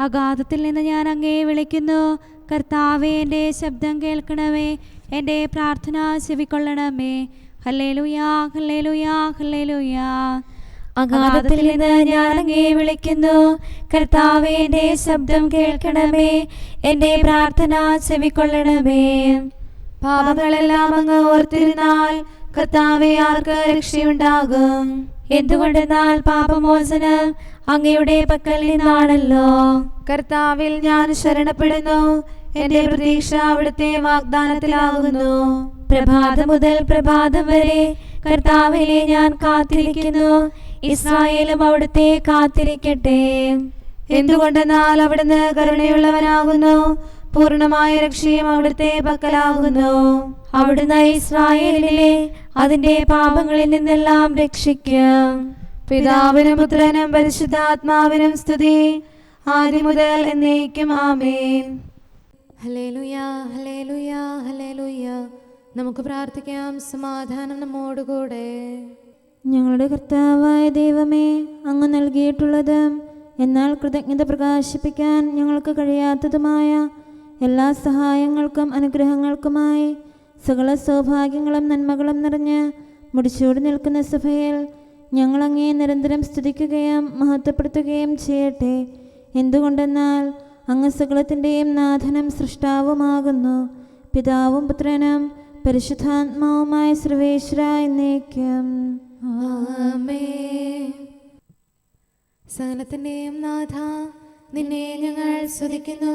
അഗാധത്തിൽ നിന്ന് ഞാൻ അങ്ങയെ വിളിക്കുന്നു. കർത്താവെ എന്റെ ശബ്ദം കേൾക്കണമേ. എന്റെ പ്രാർത്ഥന ചെവിക്കൊള്ളണമേ. ഹല്ലേലൂയാ ഹല്ലേ ലുയാ അഗാധത്തിൽ നിന്ന് ഞാൻ അങ്ങേ വിളിക്കുന്നു. കർത്താവെ എന്റെ ശബ്ദം കേൾക്കണമേ. എന്റെ പ്രാർത്ഥന ചെവിക്കൊള്ളണമേ. പാപങ്ങളെല്ലാം അങ്ങ് ഓർത്തിരുന്നാൽ കർത്താവെ ആർക്ക് രക്ഷയുണ്ടാകും? എന്തുകൊണ്ടെന്നാൽ പാപമോചനം അങ്ങയുടെ പക്കൽ നിന്നാണല്ലോ. കർത്താവിൽ ഞാൻ ശരണപ്പെടുന്നു. എന്റെ പ്രതീക്ഷ അവിടുത്തെ വാഗ്ദാനത്തിലാകുന്നു. പ്രഭാതം മുതൽ പ്രഭാതം വരെ കർത്താവിലെ ഞാൻ കാത്തിരിക്കുന്നു. ഇസ്രായേലും അവിടുത്തെ കാത്തിരിക്കട്ടെ. എന്തുകൊണ്ടെന്നാൽ അവിടുന്ന് കരുണയുള്ളവനാകുന്നു. പൂർണമായ രക്ഷയും അവിടുത്തെ പക്കലാകുന്നു. അവിടുന്ന് ഇസ്രായേലിനെ അതിന്റെ പാപങ്ങളിൽ നിന്നെല്ലാം രക്ഷിക്കും. പിതാവിനും പുത്രനും പരിശുദ്ധാത്മാവിനും സ്തുതി ആദ്യം മുതൽ എന്നേക്കും ആമേൻ. ഹല്ലേലൂയാ ഹല്ലേലൂയാ ഹല്ലേലൂയാ. നമുക്ക് പ്രാർത്ഥിക്കാം സമാധാനം നമ്മോടുകൂടെ. ഞങ്ങളുടെ കർത്താവായ ദൈവമേ അങ്ങ് നൽകിയിട്ടുള്ളതും എന്നാൽ കൃതജ്ഞത പ്രകാശിപ്പിക്കാൻ ഞങ്ങൾക്ക് കഴിയാത്തതുമായ എല്ലാ സഹായങ്ങൾക്കും അനുഗ്രഹങ്ങൾക്കുമായി സകല സൗഭാഗ്യങ്ങളും നന്മകളും നിറഞ്ഞ് മുടിച്ചൂടി നിൽക്കുന്ന സഭയിൽ ഞങ്ങളങ്ങേ നിരന്തരം സ്തുതിക്കുകയും മഹത്വപ്പെടുത്തുകയും ചെയ്യട്ടെ. എന്തുകൊണ്ടെന്നാൽ അങ്ങ് സകലത്തിന്റെയും നാഥനും സൃഷ്ടാവുമാകുന്നു. പിതാവും പുത്രനും പരിശുദ്ധാത്മാവുമായ സർവേശ്വര എന്നേക്കും. സകലത്തിന്റെയും നാഥ നിന്നെ ഞങ്ങൾ സ്തുതിക്കുന്നു.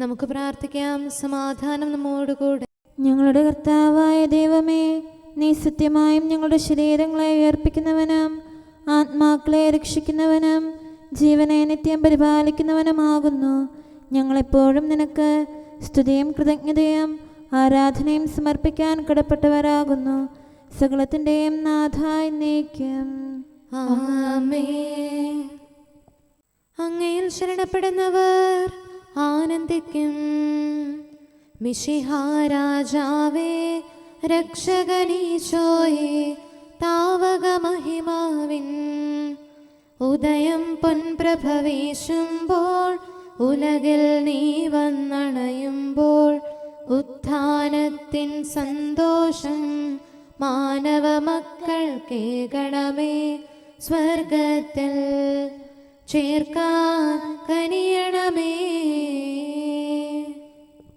നമുക്ക് പ്രാർത്ഥിക്കാം. സമാധാനം നമ്മോടുകൂടെ ഞങ്ങളുടെ കർത്താവായ ദൈവമേ നീ സത്യമായും ഞങ്ങളുടെ ശരീരങ്ങളെ ഉയർപ്പിക്കുന്നവനും ആത്മാക്കളെ രക്ഷിക്കുന്നവനും ജീവനെ നിത്യം പരിപാലിക്കുന്നവനുമാകുന്നു. ഞങ്ങളെപ്പോഴും നിനക്ക് സ്തുതിയും കൃതജ്ഞതയും ആരാധനയും സമർപ്പിക്കാൻ കടപ്പെട്ടവരാകുന്നു. സകലത്തിന്റെയും നാഥായി നീക്കം അങ്ങയിൽ ശരണപ്പെടുന്നവർ ആനന്ദിക്കും. മിഷിഹാരാജാവേ രക്ഷകനീശോയെ താവക മഹിമാവിൻ. ഉദയം പൊൻപ്രഭവേശുമ്പോൾ ഉലകിൽ നീ വന്നണയുമ്പോൾ ഉത്ഥാനത്തിൻ സന്തോഷം മാനവ മക്കൾ കേൾക്കണമേ സ്വർഗത്തിൽ ചേർക്കാൻ കനിയണമേ.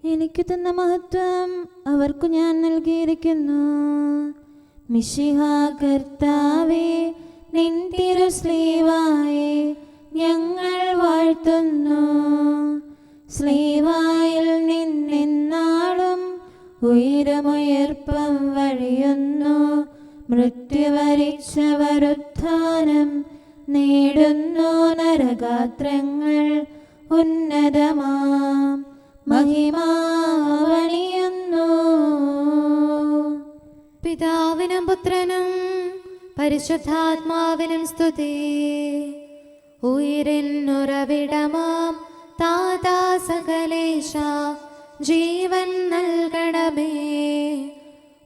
എനിക്ക് തന്ന മഹത്വം അവർക്കു ഞാൻ നൽകിയിരിക്കുന്നു. കർത്താവേ നിൻ തിരുസ്ലീവായെ ഞങ്ങൾ വാഴ്ത്തുന്നു. സ്ലീവായിൽ നിന്നെന്നാളും ഉയരമുയർപ്പം വഴിയുന്നു. മൃത്യുവരിച്ചവരുത്ഥാനം നേടുന്നു നരഗാത്രങ്ങൾ ഉന്നതമാം. മഹിമാവണിയുന്നു പിതാവിനും പുത്രനും പരിശുദ്ധാത്മാവിനും സ്തുതി. ഉയരിന്നുറവിടമാം താതാ സകലേശ. ജീവൻ നൽകണമേ.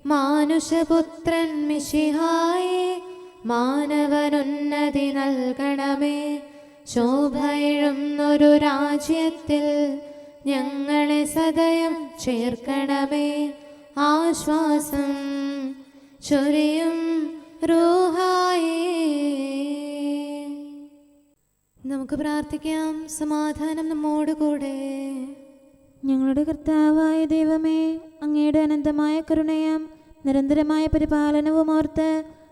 മാനുഷപുത്രൻ മിശിഹായെ മാനവനുന്നതി നൽകണമേ. ശോഭയിഴുന്നൊരു രാജ്യത്തിൽ ഞങ്ങളെ സദയം ചേർക്കണമേ. ആശ്വാസം ചൊരിയും റൂഹായേ. നമുക്ക് പ്രാർത്ഥിക്കാം. സമാധാനം നമ്മോട് കൂടെ. ഞങ്ങളുടെ കർത്താവായ ദൈവമേ അങ്ങയുടെ അനന്തമായ കരുണയും നിരന്തരമായ പരിപാലനവും ഓർത്ത്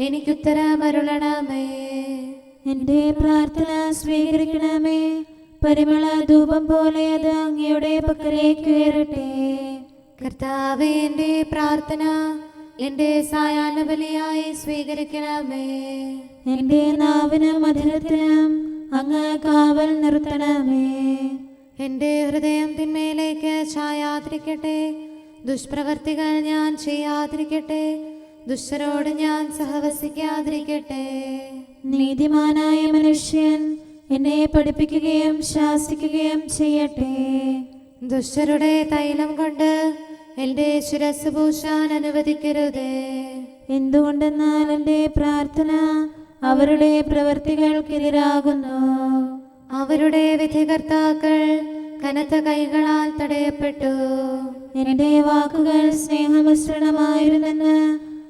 എനിക്കുത്തരമരുളണമേ. എന്റെ പ്രാർത്ഥന സ്വീകരിക്കണമേ. പരിമള ധൂപം പോലെ അത് അങ്ങയുടെ പക്കലേക്ക് ഉയരട്ടെ കർത്താവെ എന്റെ പ്രാർത്ഥന എന്റെ സായാഹ്ന ബലിയായി സ്വീകരിക്കണമേ. എന്റെ നാവിനും മധുരത്തിനും അങ്ങ് കാവൽ നിർത്തണമേ. എന്റെ ഹൃദയം തിന്മയിലേക്ക് ചായാതിരിക്കട്ടെ ദുഷ്പ്രവർത്തികൾ ഞാൻ ചെയ്യാതിരിക്കട്ടെ ദുഷ്ടരോട് ഞാൻ സഹവസിക്കാതിരിക്കട്ടെ. നീതിമാനായ മനുഷ്യൻ എന്നെ പഠിപ്പിക്കുകയും ശാസിക്കുകയും ചെയ്യട്ടെ. ദുഷ്ടരുടെ തൈലം കൊണ്ട് എന്റെ ശിരസ് പൂശാൻ അനുവദിക്കരുത്. എന്തുകൊണ്ടെന്നാൽ എന്റെ പ്രാർത്ഥന അവരുടെ പ്രവർത്തികൾക്കെതിരാകുന്നു. അവരുടെ വിധികർത്താക്കൾ കനത്ത കൈകളാൽ തടയപ്പെട്ടു. എന്റെ വാക്കുകൾ സ്നേഹമിശ്രണമായിരുന്നെന്ന്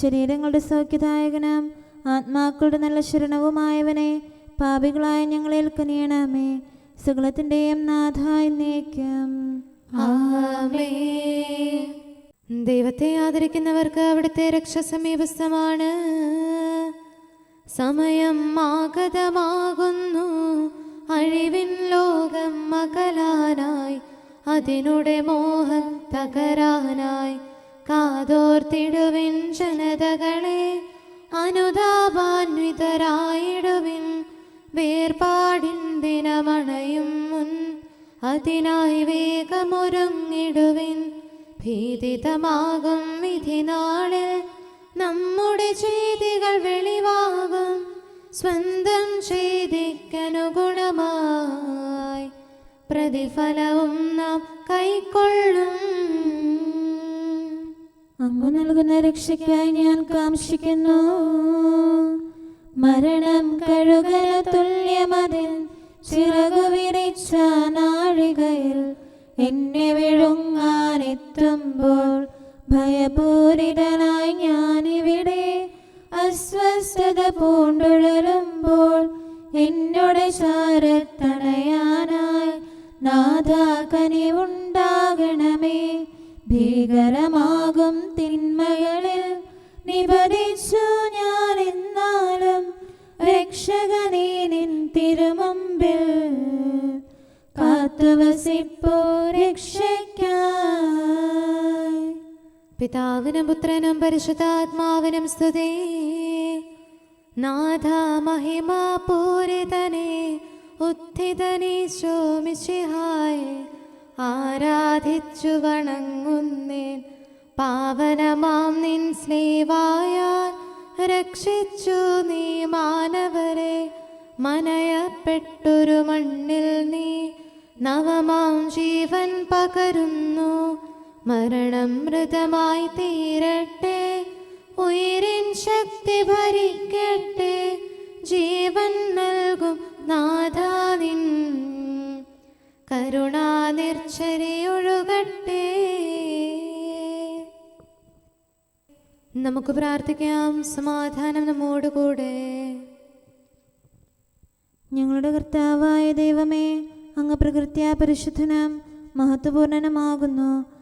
ശരീരങ്ങളുടെ സൗഖ്യദായകനും. ആത്മാക്കളുടെ നല്ല ശരണവുമായവനെ പാപികളായ ഞങ്ങളിൽ കനിയണമേ സകലത്തിന്റെയും നാഥായി നീക്കം. ദൈവത്തെ ആദരിക്കുന്നവർക്ക് അവിടുത്തെ രക്ഷ സമീപസ്ഥമാണ്. സമയം ആഗതമാകുന്നു. അഴിവിൻ ലോകം മകലാനായി അതിനുടെ മോഹം തകരാനായി. കാതോർത്തിടുവിൻ ജനതകളെ അനുതാപാന്വിതരായിടുവിൻ. വേർപാടിൻ ദിനമണയും മുൻ അതിനായി വേഗമൊരുങ്ങിടുവിൻ. ഭീതിതമാകും വിധി നാളിൽ നമ്മുടെ ചെയ്തികൾ വെളിവാകും. സ്വന്തം ചെയ്തിക്കനുഗുണമായി പ്രതിഫലവും നാം കൈക്കൊള്ളും. അങ്ങ് നൽകുന്ന രക്ഷയ്ക്കായി ഞാൻ കാംക്ഷിക്കുന്നു. മരണം കഴുകല തുല്യമതിൽ ചിറകു വിരിച്ച നാഴികയിൽ എന്നെ വിഴുങ്ങാൻ എത്തുമ്പോൾ ഭയപൂരിതനായി ഞാനിവിടെ അസ്വസ്ഥത പൂണ്ടുഴലുമ്പോൾ എന്നോട് ചാരത്തണയാനായി നാഥാകനി കനിവുണ്ടാകണമേ ഭീകരമാകും പിതാവിനും പുത്രനും പരിശുദ്ധാത്മാവിനും സ്തുതി. നാഥ മഹിമാപൂരിതനെ ഉദ്ധിതനെ ശോമിശിഹായ ആരാധിച്ചു വണങ്ങുന്നേൻ. പാവനമാം നിൻ സ്നേവായാൽ രക്ഷിച്ചു നീ മാനവരെ. മനയപ്പെട്ടൊരു മണ്ണിൽ നീ നവമാം ജീവൻ പകരുന്നു. മരണം മൃതമായി തീരട്ടെ. ഉയരിൻ ശക്തി ഭരിക്കട്ടെ. ജീവൻ നൽകും നാഥാനിൻ കരുണാനിർച്ചരിയൊഴുകട്ടെ നമുക്ക് പ്രാർത്ഥിക്കാം. സമാധാനം നമ്മോടുകൂടെ ഞങ്ങളുടെ കർത്താവായ ദൈവമേ അങ്ങ് പ്രകൃത്യാ പരിശുദ്ധനം മഹത്വപൂർണനുമാകുന്നു.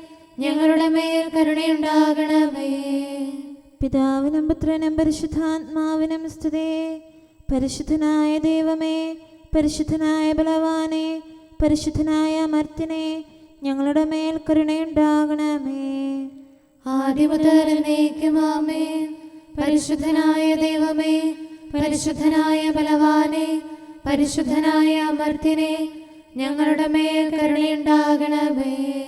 ഞങ്ങളുടെ മേൽ കരുണയുണ്ടാകണമേ. പിതാവിനും പുത്രനും പരിശുദ്ധാത്മാവിനും സ്തുതി. പരിശുദ്ധനായ ദൈവമേ പരിശുദ്ധനായ ബലവാനെ പരിശുദ്ധനായ അമർത്തിനെ ഞങ്ങളുടെ മേൽ കരുണയുണ്ടാകണമേ. ആമേൻ. പരിശുദ്ധനായ ദൈവമേ പരിശുദ്ധനായ ബലവാനെ പരിശുദ്ധനായ അമർത്തിനെ ഞങ്ങളുടെ മേൽ കരുണയുണ്ടാകണമേ.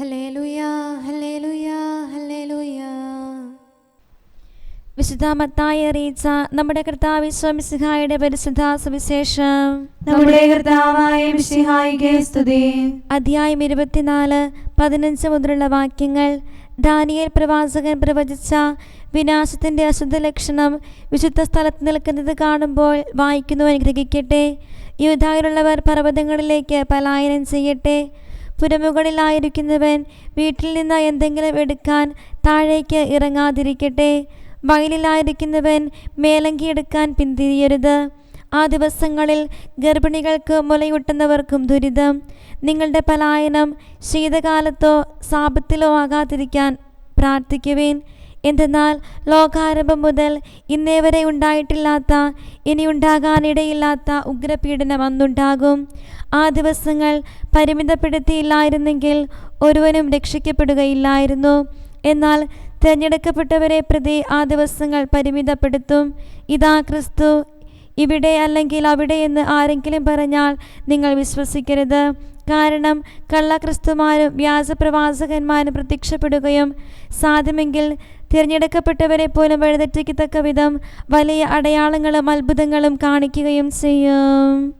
ഹല്ലേലൂയ ഹല്ലേലൂയ ഹല്ലേലൂയ. വിശുദ്ധ മത്തായി അറിയിച്ച നമ്മുടെ കർത്താവ് വിശ്വമിസിഹായുടെ പരിശുദ്ധ സുവിശേഷം. നമ്മുടെ കർത്താവായ മിശിഹായിക്ക് സ്തുതി. അധ്യായം ഇരുപത്തിനാല് പതിനഞ്ച് മുതലുള്ള വാക്യങ്ങൾ. ദാനിയൽ പ്രവാചകൻ പ്രവചിച്ച വിനാശത്തിന്റെ അശുദ്ധ ലക്ഷണം വിശുദ്ധ സ്ഥലത്ത് നിൽക്കുന്നത് കാണുമ്പോൾ വായിക്കുന്നു അനുഗ്രഹിക്കട്ടെ. യൂതായിലുള്ളവർ പർവതങ്ങളിലേക്ക് പലായനം ചെയ്യട്ടെ. പുരമുകളിലായിരിക്കുന്നവൻ വീട്ടിൽ നിന്ന് എന്തെങ്കിലും എടുക്കാൻ താഴേക്ക് ഇറങ്ങാതിരിക്കട്ടെ. വയലിലായിരിക്കുന്നവൻ മേലങ്കി എടുക്കാൻ പിന്തിരിയരുത്. ആ ദിവസങ്ങളിൽ ഗർഭിണികൾക്ക് മുലയൂട്ടുന്നവർക്കും ദുരിതം. നിങ്ങളുടെ പലായനം ശീതകാലത്തോ സാപത്തിലോ ആകാതിരിക്കാൻ പ്രാർത്ഥിക്കുവേൻ. എന്തെന്നാൽ ലോകാരംഭം മുതൽ ഇന്നേ വരെ ഉണ്ടായിട്ടില്ലാത്ത ഇനി ഉണ്ടാകാനിടയില്ലാത്ത ഉഗ്രപീഡനം അന്നുണ്ടാകും. ആ ദിവസങ്ങൾ പരിമിതപ്പെടുത്തിയില്ലായിരുന്നെങ്കിൽ ഒരുവനും രക്ഷിക്കപ്പെടുകയില്ലായിരുന്നു. എന്നാൽ തിരഞ്ഞെടുക്കപ്പെട്ടവരെ പ്രതി ആ ദിവസങ്ങൾ പരിമിതപ്പെടുത്തും. ഇതാ ക്രിസ്തു ഇവിടെ അല്ലെങ്കിൽ അവിടെ എന്ന് ആരെങ്കിലും പറഞ്ഞാൽ നിങ്ങൾ വിശ്വസിക്കരുത്. കാരണം കള്ളക്രിസ്തുമാരും വ്യാജപ്രവാചകന്മാരും പ്രത്യക്ഷപ്പെടുകയും സാധ്യമെങ്കിൽ തിരഞ്ഞെടുക്കപ്പെട്ടവരെ പോലും വഴിതെറ്റിക്കത്തക്ക വിധം വലിയ അടയാളങ്ങളും അത്ഭുതങ്ങളും കാണിക്കുകയും ചെയ്യും.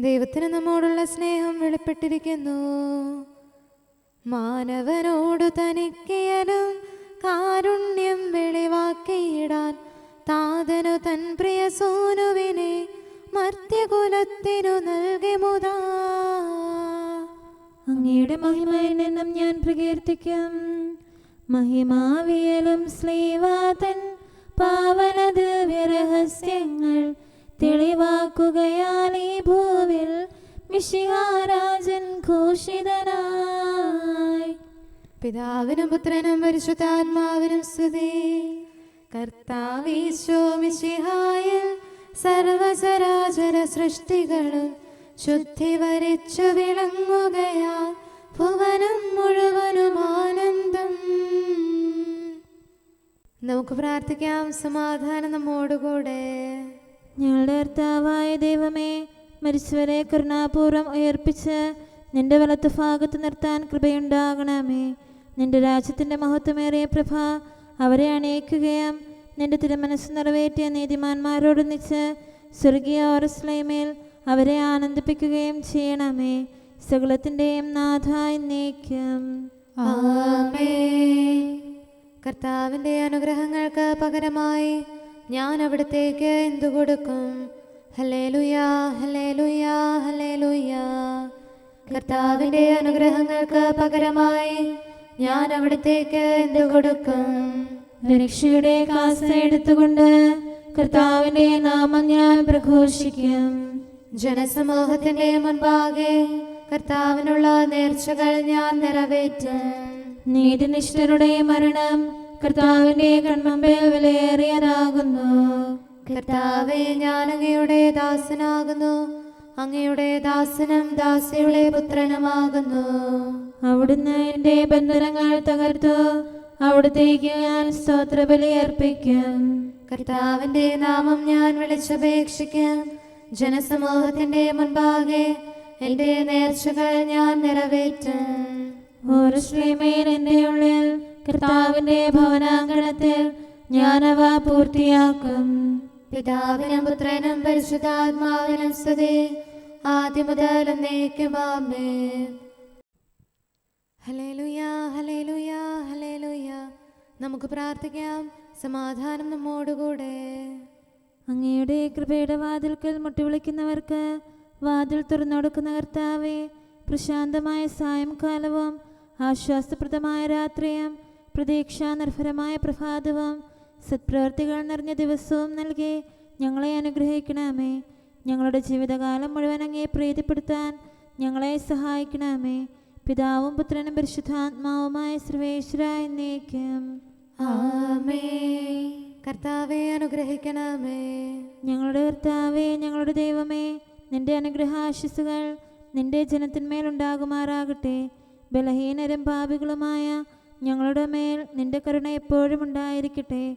ദൈവത്തിന് നമ്മോടുള്ള സ്നേഹം വെളിപ്പെട്ടിരിക്കുന്നു. മാനവനോട് തനിക്കയലും കാരുണ്യം വെളിവാക്കിയിടാൻ താതനു തൻ പ്രിയ സോനുവിനെ മർത്യകുലത്തിനു നൽകി മുതാ. അങ്ങയുടെ മഹിമയിൽ നിന്നും ഞാൻ പ്രകീർത്തിക്കും. മഹിമാവിയലും ശ്ലീവാതൻ മിഷിഹാരാജൻ ഘോഷിതനായി. പിതാവിനും പുത്രനും പരിശുദ്ധാത്മാവിനും സ്തുതി. കർത്താവീശോ മിശിഹായിൽ സർവചരാചര സൃഷ്ടികളും ശുദ്ധി വരിച്ചു വിളങ്ങുകയാ ഭുവനം മുഴുവനും ആനന്ദം. നമുക്ക് പ്രാർത്ഥിക്കാം സമാധാനം നമ്മോടുകൂടെ. ഞങ്ങളുടെ കർത്താവായ ദൈവമേ മരിച്ചവരെ കരുണാപൂർവം ഉയർപ്പിച്ച് നിന്റെ വലത്ത് ഭാഗത്ത് നിർത്താൻ കൃപയുണ്ടാകണമേ. നിന്റെ രാജ്യത്തിന്റെ മഹത്വമേറിയ പ്രഭ അവരെ അണയിക്കുകയും നിന്റെ തിരുമനസ് നിറവേറ്റിയ നീതിമാന്മാരോടൊന്നിച്ച് സ്വർഗീയ ഓറസ്ലൈമേൽ അവരെ ആനന്ദിപ്പിക്കുകയും ചെയ്യണമേ. സകലത്തിന്റെയും നാഥ എന്നേക്കും. കർത്താവിന്റെ അനുഗ്രഹങ്ങൾക്ക് പകരമായി ഞാൻ അവിടത്തേക്ക് എന്തു കൊടുക്കും കർത്താവിന്റെ അനുഗ്രഹങ്ങൾക്ക് പകരമായി ഞാൻ അവിടത്തേക്ക് എന്തു കൊടുക്കും? രക്ഷയുടെ കാസ എടുത്തുകൊണ്ട് കർത്താവിന്റെ നാമം ഞാൻ പ്രഘോഷിക്കും. ജനസമൂഹത്തിന്റെ മുൻപാകെ കർത്താവിനുള്ള നേർച്ചകൾ ഞാൻ നിറവേറ്റും. നീതിനിഷ്ഠരുടെ മരണം കർത്താവിന്റെ കൺമുമ്പിൽ വിലയേറിയതാകുന്നു. കർത്താവെ ഞാൻ അങ്ങയുടെ ദാസനാകുന്നു. അങ്ങയുടെ ദാസനം ദാസിയുടെ പുത്രനുമാകുന്നു. അവിടുന്ന് എന്റെ ബന്ധനങ്ങൾ തകർത്തു. അവിടത്തേക്ക് ഞാൻ സ്തോത്രബലി അർപ്പിക്കും. കർത്താവിന്റെ നാമം ഞാൻ വിളിച്ചപേക്ഷിക്കാം. ജനസമൂഹത്തിന്റെ മുൻപാകെ എന്റെ നേർച്ചകൾ ഞാൻ നിറവേറ്റും. ഒരു ശ്രീമേൻ എന്റെ ഉള്ളിൽ കർത്താവിന്റെ ഭവനാങ്കണത്തിൽ ഞാനവ പൂർത്തിയാക്കും. പിതാവിനും പുത്രനും പരിശുദ്ധാത്മാവിനും സ്തുതി. ആദ്യം മുതൽ എന്നേക്കും ആമേൻ. ഹലേലുയാ ഹലേലുയാ ഹലേലുയാ നമുക്ക് പ്രാർത്ഥിക്കാം. സമാധാനം നമ്മോടുകൂടെ. അങ്ങയുടെ കൃപയുടെ വാതിൽക്കൽ മുട്ടിവിളിക്കുന്നവർക്ക് വാതിൽ തുറന്നുകൊടുക്കുന്ന കർത്താവെ പ്രശാന്തമായ സായംകാലവും ആശ്വാസപ്രദമായ രാത്രിയും പ്രതീക്ഷാനിർഭരമായ പ്രഭാതവും സത്പ്രവർത്തികൾ നിറഞ്ഞ ദിവസവും നൽകി ഞങ്ങളെ അനുഗ്രഹിക്കണമേ. ഞങ്ങളുടെ ജീവിതകാലം മുഴുവൻ അങ്ങേ പ്രീതിപ്പെടുത്താൻ ഞങ്ങളെ സഹായിക്കണമേ. പിതാവും പുത്രനും പരിശുദ്ധാത്മാവുമായ സർവേശ്വര എന്നേക്കും. ആമേ. കർത്താവെ അനുഗ്രഹിക്കണമേ. ഞങ്ങളുടെ കർത്താവേ ഞങ്ങളുടെ ദൈവമേ നിന്റെ അനുഗ്രഹാശിസുകൾ നിന്റെ ജനത്തിന്മേൽ ഉണ്ടാകുമാറാകട്ടെ. ബലഹീനരും പാപികളുമായ ഞങ്ങളുടെ മേൽ നിന്റെ കരുണ എപ്പോഴും ഉണ്ടായിരിക്കട്ടെ.